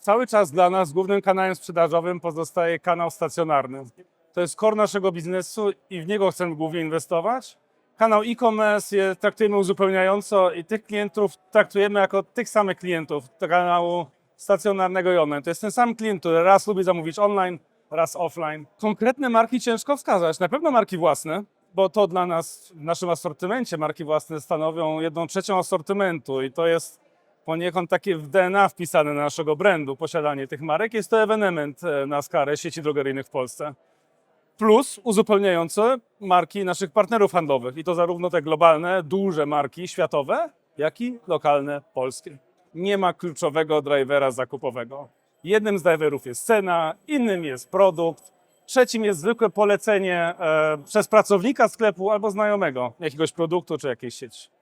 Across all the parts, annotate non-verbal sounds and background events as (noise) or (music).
Cały czas dla nas głównym kanałem sprzedażowym pozostaje kanał stacjonarny. To jest core naszego biznesu i w niego chcemy głównie inwestować. Kanał e-commerce je traktujemy uzupełniająco i tych klientów traktujemy jako tych samych klientów kanału stacjonarnego i online. To jest ten sam klient, który raz lubi zamówić online, raz offline. Konkretne marki ciężko wskazać. Na pewno marki własne, bo to dla nas w naszym asortymencie marki własne stanowią jedną trzecią asortymentu i to jest poniekąd takie w DNA wpisane na naszego brandu, posiadanie tych marek. Jest to ewenement e, na skalę sieci drogeryjnych w Polsce. Plus uzupełniające marki naszych partnerów handlowych i to zarówno te globalne, duże marki światowe, jak i lokalne, polskie. Nie ma kluczowego drivera zakupowego. Jednym z driverów jest cena, innym jest produkt, trzecim jest zwykłe polecenie e, przez pracownika sklepu albo znajomego jakiegoś produktu czy jakiejś sieci.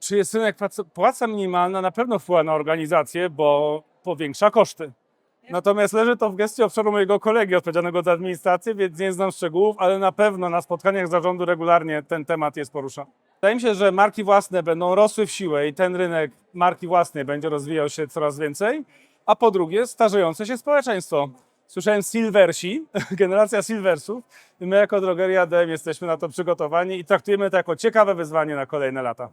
Czy jest rynek pracy? Płaca minimalna na pewno wpływa na organizację, bo powiększa koszty. Natomiast leży to w gestii obszaru mojego kolegi odpowiedzialnego za administrację, więc nie znam szczegółów, ale na pewno na spotkaniach zarządu regularnie ten temat jest poruszany. Wydaje mi się, że marki własne będą rosły w siłę i ten rynek marki własnej będzie rozwijał się coraz więcej, a po drugie starzejące się społeczeństwo. Słyszałem Silversi, (laughs) generacja Silversów my jako drogeria DM jesteśmy na to przygotowani i traktujemy to jako ciekawe wyzwanie na kolejne lata.